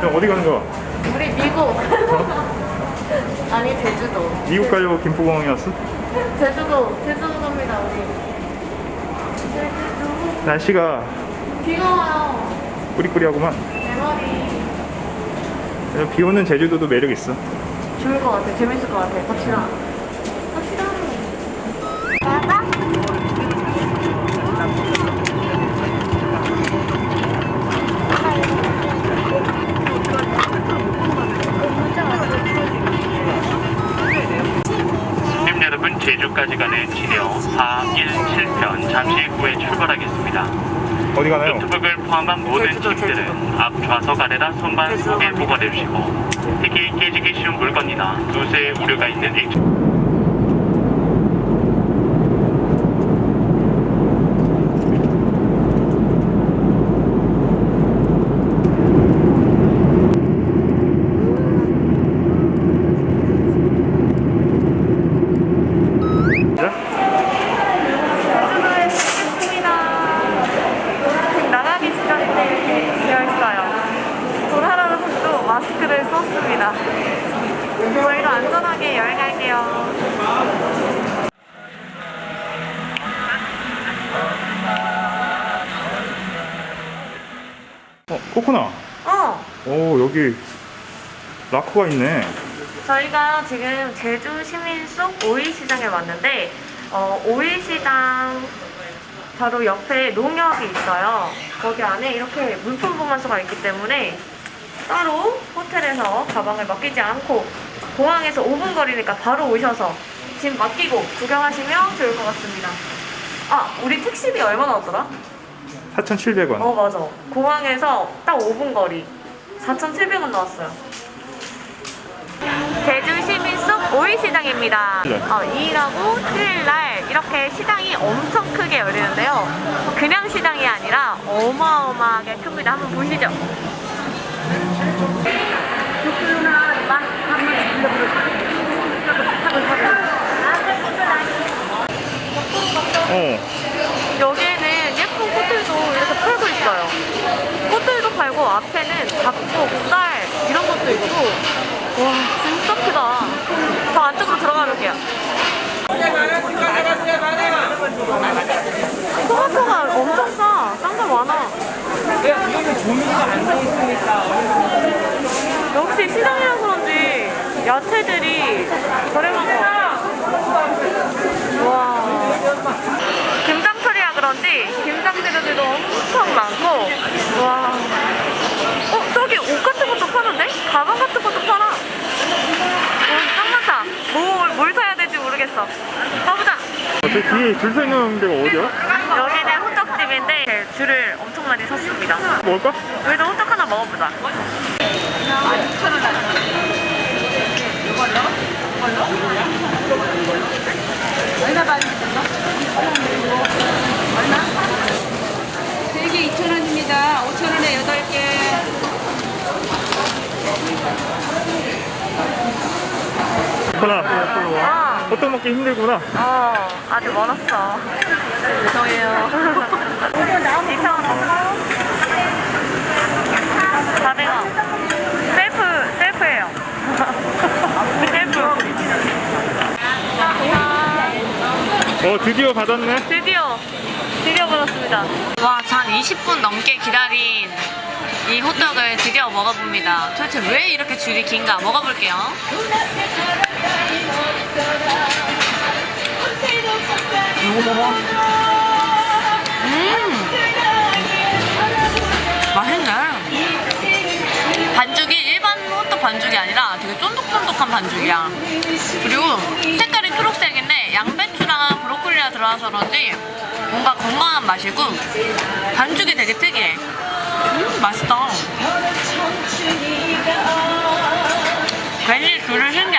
형 어디 가는 거야? 우리 미국. 아니 제주도. 미국 가려고 김포공항에 왔어? 제주도. 제주도 갑니다 우리. 제주도. 날씨가 비가 와요. 꾸리꾸리하구만 내 머리. 비 오는 제주도도 매력 있어 좋을 것 같아. 재밌을 것 같아. 갑시다. 제주까지 가는 진해어 417편 잠시 후에 출발하겠습니다. 어디 가나요? 노트북을 포함한 모든 짐들은 앞 좌석 아래다 손반 속에. 보관해 주시고 특히 깨지기 쉬운 물건이나 누수의 우려가 있는 일 네? 제주도에 도착했습니다. 지금 나가기 직전인데 이렇게 되어 있어요. 돌아라는 마스크를 썼습니다. 저희가 안전하게 여행 갈게요. 어 코코나 어, 오 여기 라커가 있네 저희가 지금 제주 시민 속 오일시장에 왔는데 어, 오일시장 바로 옆에 농협이 있어요. 거기 안에 이렇게 물품 보관소가 있기 때문에 따로 호텔에서 가방을 맡기지 않고 공항에서 5분 거리니까 바로 오셔서 짐 맡기고 구경하시면 좋을 것 같습니다. 아, 우리 택시비 얼마 나왔더라? 4,700원 어, 맞아. 공항에서 딱 5분 거리. 4,700원 나왔어요. 제주 시민 속 오일시장입니다. 네. 어, 2일하고 7일날 이렇게 시장이 엄청 크게 열리는데요. 그냥 시장이 아니라 어마어마하게 큽니다. 한번 보시죠. 어 여기에는 예쁜 꽃들도 이렇게 팔고 있어요. 꽃들도 팔고 앞에는 닭복, 쌀 이런 것도 있고 와 진짜 크다. 더 안쪽으로 들어가 볼게요. 토마토가 엄청 싸. 싼 거 많아. 역시 시장이라 그런지 야채들이 저렴한 거 같아. 와. 김장철이라 그런지 김장 재료들도 엄청 많고 와. 어 저기 옷 같은 것도 파는데? 가방 같은 것도 팔아. 오짱 많다. 뭘, 뭘 사야 될지 모르겠어. 가보자. 저 뒤에 줄 서 있는 데가 어디야? 여기는 호떡집인데 줄을 엄청 많이 섰습니다. 먹을까? 우리도 호떡 하나 먹어보자. 세개 2,000원입니다. 5,000원에 8개. 코코나 아, 호떡 먹기 힘들구나 어, 아주 멀었어. 죄송해요. 2,000원 넣고 400원. 셀프, 셀프예요. 셀프. 어 드디어 받았네 드디어, 드디어 받았습니다. 와, 한 20분 넘게 기다린 이 호떡을 드디어 먹어봅니다. 도대체 왜 이렇게 줄이 긴가 먹어볼게요. 음, 맛있네. 반죽이 일반 호떡 반죽이 아니라 되게 쫀득쫀득한 반죽이야. 그리고 색깔이 초록색인데 양배추랑 브로콜리가 들어가서 그런지 뭔가 건강한 맛이고 반죽이 되게 특이해. 음, 맛있다. 괜히 줄을 쓴게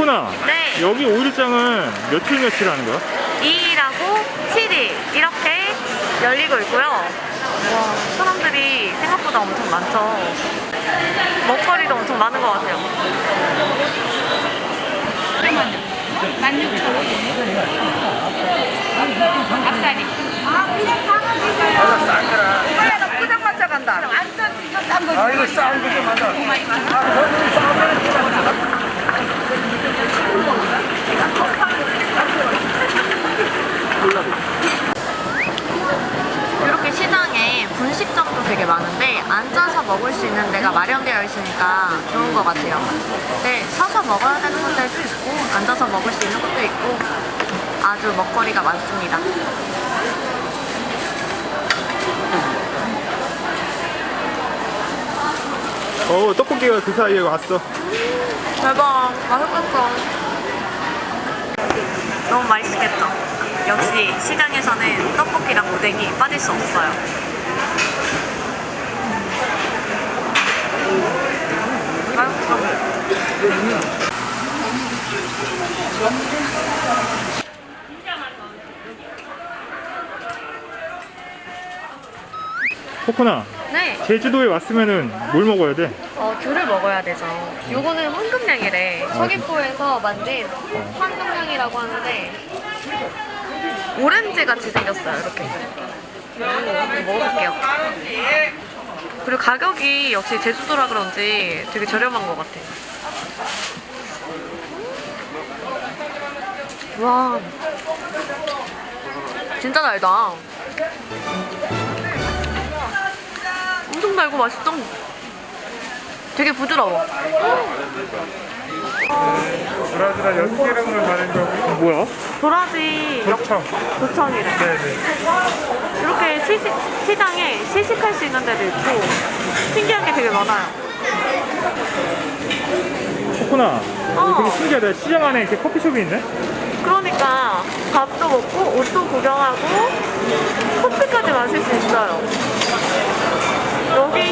코코나 네. 여기 오일장은 며칠 며칠 하는 거야? 2일하고 7일 이렇게 열리고 있고요. 와, 사람들이 생각보다 엄청 많죠. 먹거리도 엄청 많은 것 같아요. 16,000원. 앞살이. 포장 마차 간다. 완전 이거 싼 거지. 아, 이거 싼 거좀 한다. 이렇게 시장에 분식점도 되게 많은데 앉아서 먹을 수 있는 데가 마련되어 있으니까 좋은 것 같아요. 네, 서서 먹어야 되는 곳들도 있고 앉아서 먹을 수 있는 곳도 있고 아주 먹거리가 많습니다. 어 떡볶이가 그 사이에 왔어. 대박, 맛있겠어. 너무 맛있겠죠? 역시 시장에서는 떡볶이랑 오뎅이 빠질 수 없어요. 맛있어. 코코나 네. 제주도에 왔으면은 뭘 먹어야 돼? 어, 귤을 먹어야 되죠. 요거는 황금량이래. 서귀포에서 만든 황금량이라고 하는데 오렌지 같이 생겼어요. 이렇게. 오, 한번 먹어볼게요. 그리고 가격이 역시 제주도라 그런지 되게 저렴한 것 같아. 와, 진짜 달다. 엄청 달고 맛있어. 되게 부드러워. 브라즈라 연기름을 바른 거 뭐야? 도라지 도청. 도청이래. 네네. 이렇게 시식, 시장에 시식할 수 있는 데도 있고 신기한 게 되게 많아요. 코코나 어. 되게 신기하다. 시장 안에 이렇게 커피숍이 있네. 그러니까 밥도 먹고 옷도 구경하고 커피까지 마실 수 있어요.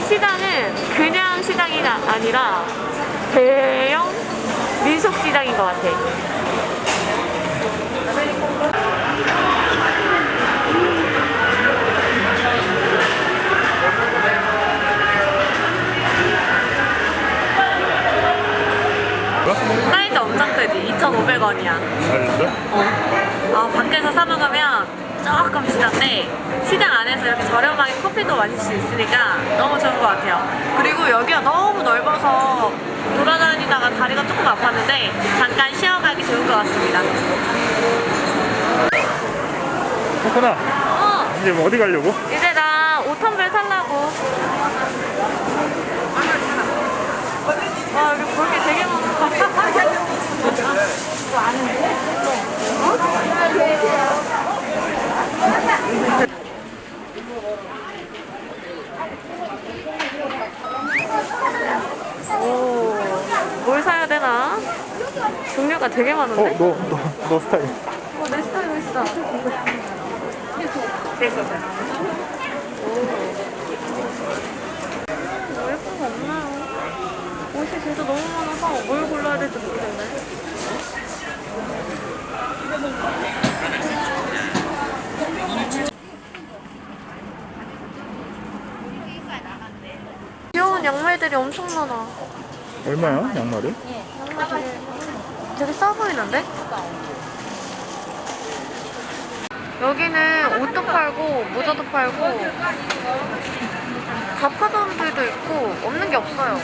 시장은 그냥 시장이 아- 아니라 대형 민속 시장인 것 같아. 사이즈 엄청 크지? 2,500원이야. 알겠어? 어, 밖에서 사 먹으면 조금 비싼데 시장 안에서 이렇게 저렴하게 커피도 마실 수 있으니까 너무 좋은 것 같아요. 그리고 여기가 너무 넓어서 돌아다니다가 다리가 조금 아팠는데 잠깐 쉬어가기 좋은 것 같습니다. 코코나 어, 이제 뭐 어디 가려고? 이제 나 옷한벌 살라고. 와, 여기 볼 게 되게 많아. 오, 뭘 사야 되나? 종류가 되게 많은데? 어, 너, 너, 너 스타일. 어, 내 스타일 멋있다. 오, 예쁜 거 없나요? 옷이 진짜 너무 많아서 뭘 골라야 될지 모르겠네. 귀여운 양말들이 엄청 많아. 얼마야 양말이? 되게 싸 보이는데? 여기는 옷도 팔고 모자도 팔고 가파돈들도 있고 없는 게 없어요.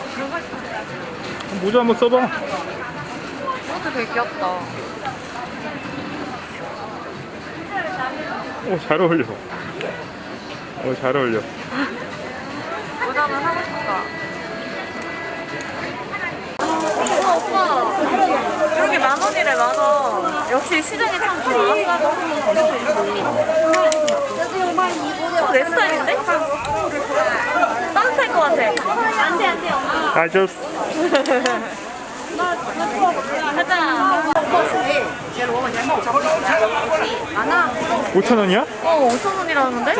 모자 한번 써봐. 이것도 되게 귀엽다. 오, 잘 어울려. 오, 잘 어울려. 모자는 하고 싶다. 어, 오빠. 게만 원이래, 만 원. 역시 시장이 참 좋아. 어, 내 스타일인데? 따뜻할 것 같아. 안 돼, 안 돼, 엄마. 아, 저 가자. 5천 원이야? 어, 5천 원이라는데?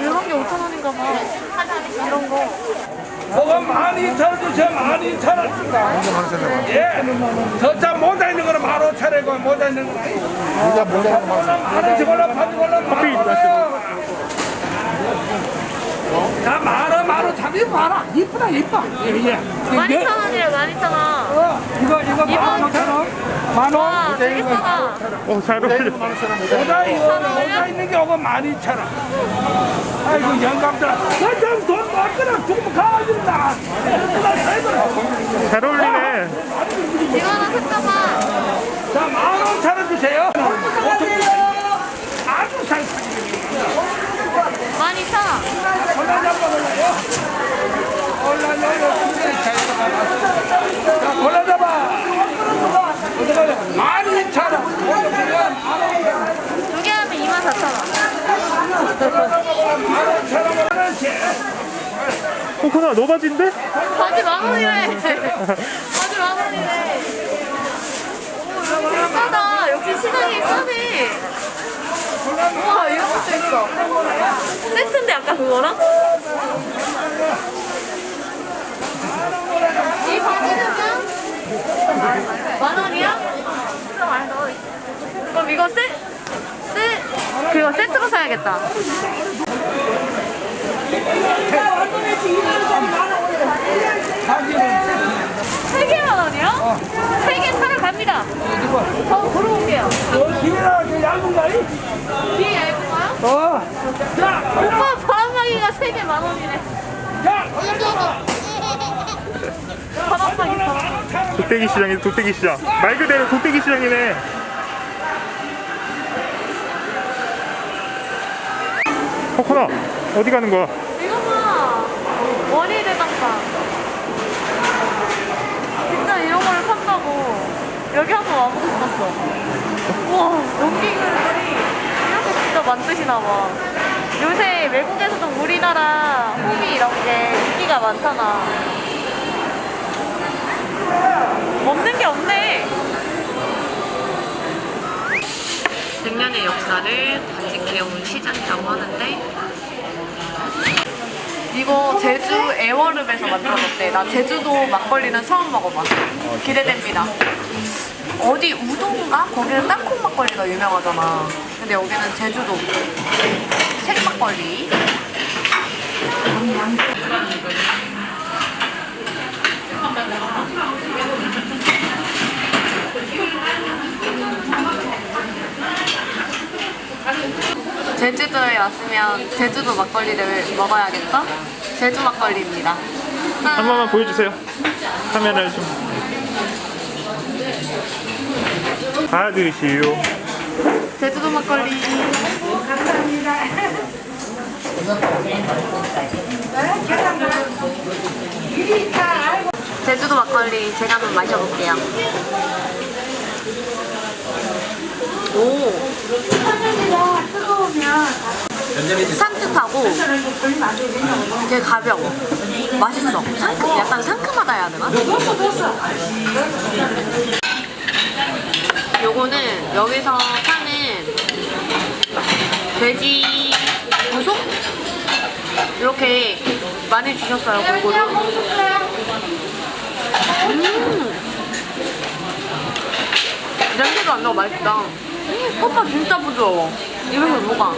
이런 게 5천 원인가 봐. 이런 거. 그거 많이 쳐주세요. 많이 쳐라. 예. 저자 모자 있는 거는 만 오천이고 모자 있는 거 모자 모자 있는 거 만원씩 올라 파지 올라 커피 다 만 원 만원 이거 참 이뻐라. 이쁘다 이뻐. 예 예. 12,000원이래 12,000원 어, 이거 이거 이거 만 오천 원. 만 원. 와 되게 싸다 어, 잘 어울려. 모자 이거 모자 있는 게 오고 만 이천 원. 아이고 영감들아. 너좀돈 많거나 조금 가진다. 잘 어울리네. 이거 하나 샀다봐 자, 만 오천 원 주세요. 아주 잘 팔리네. 12,000원 골라잡아 골라요. 골라요. 자, 골라잡아. 어디 가요? 만 이천 원. 두 개 하면 24,000원 만 오천 원씩. 코코나, 너 바지인데? 바지 만 원이래 바지 만 원이래 오 이거 싸다. 역시 시장이 싸네 우와 이런 것도 있어 세트인데 아까 그거랑? 이 바지는요? 만 원이야? 그럼 이거 세, 세, 그거 세트로 사야겠다 세 개만 원이요? 세개 사러 갑니다. 저 올게요. 어, 기회라 그 얇은 거이? 뒤에 얇은가요? 어. 자, 오빠 바람막이가 세 개만 골라잡아. 바람막이 바람. 도떼기 시장이다, 도떼기 시장. 말 그대로 도떼기 시장이네. 코코나, 어디 가는 거야? 이거 봐. 원희 대장간. 진짜 이런 거를 판다고. 여기 한번 와보고 싶었어. 우와, 진짜 만드시나 봐. 요새 외국에서도 우리나라 홈이 이런 게 인기가 많잖아. 없는 게 없네. 100년의 역사를 간직해온 시장이라고 하는데 이거 제주 애월읍에서 만들어졌대. 나 제주도 막걸리는 처음 먹어봐. 기대됩니다. 어디 우동가? 거기는 땅콩 막걸리가 유명하잖아. 근데 여기는 제주도 생막걸리. 제주도에 왔으면 제주도 막걸리를 먹어야겠죠? 제주 막걸리입니다. 한 번만 보여주세요. 카메라를 좀. 받으시오. 제주도 막걸리. 제주도 막걸리 제가 한번 마셔볼게요. 오. 산뜻하고 되게 가벼워. 맛있어. 상큼, 약간 상큼하다 해야 되나? 요거는 여기서 파는 돼지 부속? 이렇게 많이 주셨어요, 골고루. 음! 냄새도 안 나고 맛있다. 음, 컵밥 진짜 부드러워. 입에서 녹아.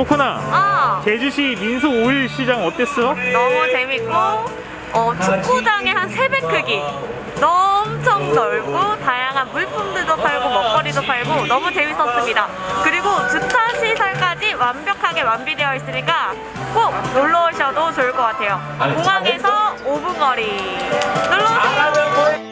코코나, 아! 제주시 민속 5일 시장 어땠어? 너무 재밌고 어, 축구장의 한 3배 크기. 엄청 넓고 다양한 물품들도 팔고 먹거리도 팔고 너무 재밌었습니다. 그리고 주차 시설까지 완벽하게 완비되어 있으니까 꼭 놀러 오셔도 좋을 것 같아요. 공항에서 5분 거리. 놀러 오세요